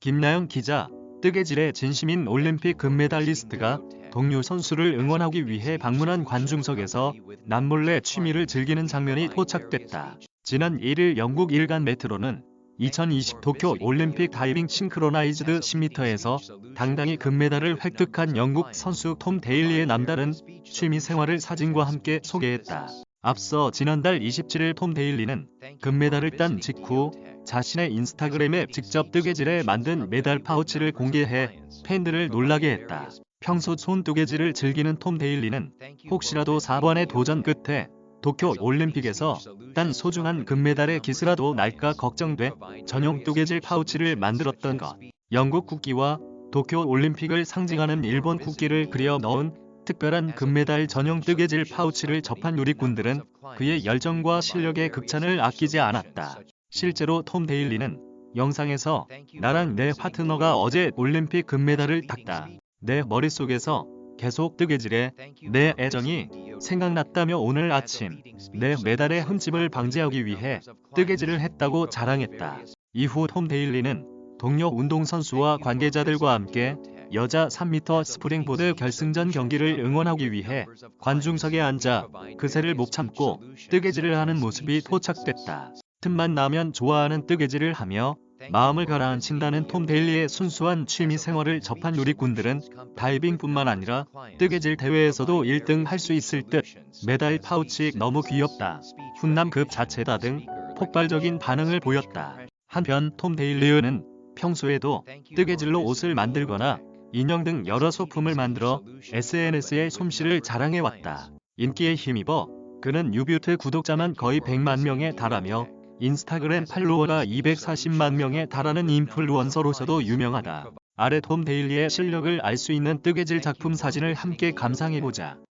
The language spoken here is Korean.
김나영 기자, 뜨개질의 진심인 올림픽 금메달리스트가 동료 선수를 응원하기 위해 방문한 관중석에서 남몰래 취미를 즐기는 장면이 포착됐다. 지난 1일 영국 일간 메트로는 2020 도쿄 올림픽 다이빙 싱크로나이즈드 10m에서 당당히 금메달을 획득한 영국 선수 톰 데일리의 남다른 취미 생활을 사진과 함께 소개했다. 앞서 지난달 27일 톰 데일리는 금메달을 딴 직후 자신의 인스타그램에 직접 뜨개질에 만든 메달 파우치를 공개해 팬들을 놀라게 했다. 평소 손 뜨개질을 즐기는 톰 데일리는 혹시라도 4번의 도전 끝에 도쿄 올림픽에서 딴 소중한 금메달의 기스라도 날까 걱정돼 전용 뜨개질 파우치를 만들었던 것. 영국 국기와 도쿄 올림픽을 상징하는 일본 국기를 그려 넣은 특별한 금메달 전용 뜨개질 파우치를 접한 누리꾼들은 그의 열정과 실력의 극찬을 아끼지 않았다. 실제로 톰 데일리는 영상에서 나랑 내 파트너가 어제 올림픽 금메달을 땄다. 내 머릿속에서 계속 뜨개질에 내 애정이 생각났다며 오늘 아침 내 메달의 흠집을 방지하기 위해 뜨개질을 했다고 자랑했다. 이후 톰 데일리는 동료 운동선수와 관계자들과 함께 여자 3m 스프링보드 결승전 경기를 응원하기 위해 관중석에 앉아 그새를 못 참고 뜨개질을 하는 모습이 포착됐다. 틈만 나면 좋아하는 뜨개질을 하며 마음을 가라앉힌다는 톰 데일리의 순수한 취미 생활을 접한 누리꾼들은 다이빙뿐만 아니라 뜨개질 대회에서도 1등 할 수 있을 듯 메달 파우치 너무 귀엽다. 훈남급 자체다 등 폭발적인 반응을 보였다. 한편 톰 데일리는 평소에도 뜨개질로 옷을 만들거나 인형 등 여러 소품을 만들어 SNS에 솜씨를 자랑해왔다. 인기에 힘입어 그는 유뷰트 구독자만 거의 100만 명에 달하며 인스타그램 팔로워가 240만 명에 달하는 인플루언서로서도 유명하다. 아래 톰 데일리의 실력을 알 수 있는 뜨개질 작품 사진을 함께 감상해보자.